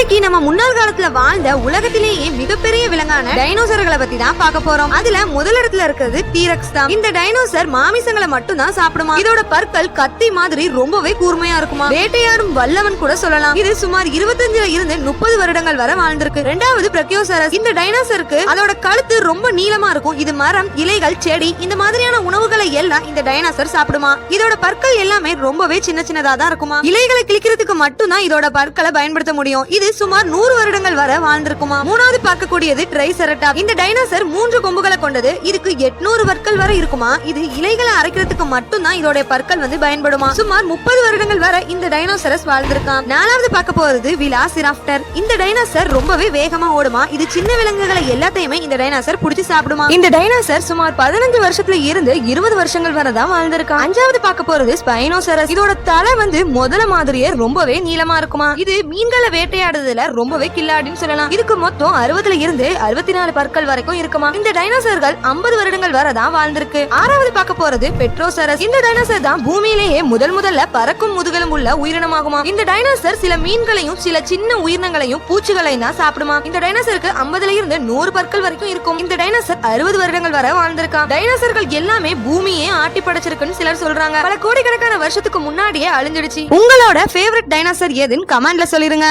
இன்னைக்கு நம்ம முன்னாள் காலத்துல வாழ்ந்த உலகத்திலேயே மிகப்பெரிய விலங்கான டைனோசர்களை பத்தி தான் பார்க்க போறோம். அதுல முதலிடத்துல இருக்கிறது டீரக்ஸ் தான். இந்த டைனோசர் மாமிசங்களை மட்டும் தான் சாப்பிடுமா? இதோட பற்கள் கத்தி மாதிரி ரொம்பவே கூர்மையா இருக்குமா? வேட்டையாடும் வல்லவன் கூட சொல்லலாம். இது சுமார் இருபத்தஞ்சுல இருந்து முப்பது வருடங்கள் வரை வாழ்ந்திருக்கு. ரெண்டாவது பிரக்யோசரஸ். இந்த டைனோசருக்கு அதோட கழுத்து ரொம்ப நீளமா இருக்கும். இது மரம் இலைகள் செடி இந்த மாதிரியான உணவு இலைகளை எல்லாம் இந்த டைனாசர் சாப்பிடுமா? இதோட பற்கள் எல்லாமே ரொம்பவே சின்ன சின்னதா தான் இருக்குமா? இலைகளை கிளிக்கிறதுக்கு மட்டும் தான் இதோட பற்களை பயன்படுத்த முடியும். இது சுமார் நூறு வருடங்கள் வர வாழ்ந்திருக்குமா? மூணாவது பார்க்கக்கூடியது ட்ரைசெரட்டாப் இந்த டைனாசர் மூன்று கொம்புகளை கொண்டது. இதுக்கு எட்நூறு பற்கள் வரை இருக்குமா? இது இலைகளை அரைக்கிறதுக்கு மட்டும் தான் இதோட பற்கள் வந்து பயன்படுமா? சுமார் முப்பது வருடங்கள் வர இந்த டைனோசரஸ் வாழ்ந்திருக்கான் நாலாவது பார்க்க போறது விலாசிராப்டர் இந்த டைனாசர் ரொம்பவே வேகமா ஓடுமா? இது சின்ன விலங்குகளை எல்லாத்தையுமே இந்த டைனாசர் புடிச்சு சாப்பிடுமா? இந்த டைனாசர் சுமார் பதினஞ்சு வருஷத்துல இருந்து இருபது வருஷங்கள் வரதான் வாழ்ந்திருக்கான் அஞ்சாவது பார்க்க போறது ஸ்பைனோசரஸ் இதோட தலை வந்து முதல்ல மாதிரியே ரொம்பவே நீளமா இருக்குமா? இது மீன்களை வேட்டையாடுறதுல ரொம்பவே கில்லாடின்னு சொல்லலாம். இதுக்கு மொத்தம் அறுபதுல இருந்து அறுபத்தி நாலு பற்கள் வரைக்கும் இருக்குமா? இந்த டைனோசர்கள் ஐம்பது வருடங்கள் வரதான் வாழ்ந்திருக்கு. ஆறாவது பார்க்க போறது பெட்ரோசரஸ் இந்த டைனோசர் தான் பூமியிலேயே முதல் முதல்ல பறக்கும் முதுகலும் உள்ள உயிரினமாகுமா? இந்த டைனோசர் சில மீன்களையும் சில சின்ன உயிரினங்களையும் பூச்சிகளையும் தான் சாப்பிடுமா? இந்த டைனோசருக்கு ஐம்பதுல இருந்து நூறு பற்கள் வரைக்கும் இருக்கும். இந்த டைனோசர் அறுபது வருடங்கள் வரை வாழ்ந்திருக்கான் டைனோசர்கள் எல்லாமே பூமியே ஆட்டி படைச்சிருக்குன்னு சிலர் சொல்றாங்க. பல கோடிக்கணக்கான வருஷத்துக்கு முன்னாடியே அழிஞ்சிடுச்சு. உங்களோட ஃபேவரட் டைனோசர் எதுன்னு கமெண்ட்ல சொல்லிருங்க.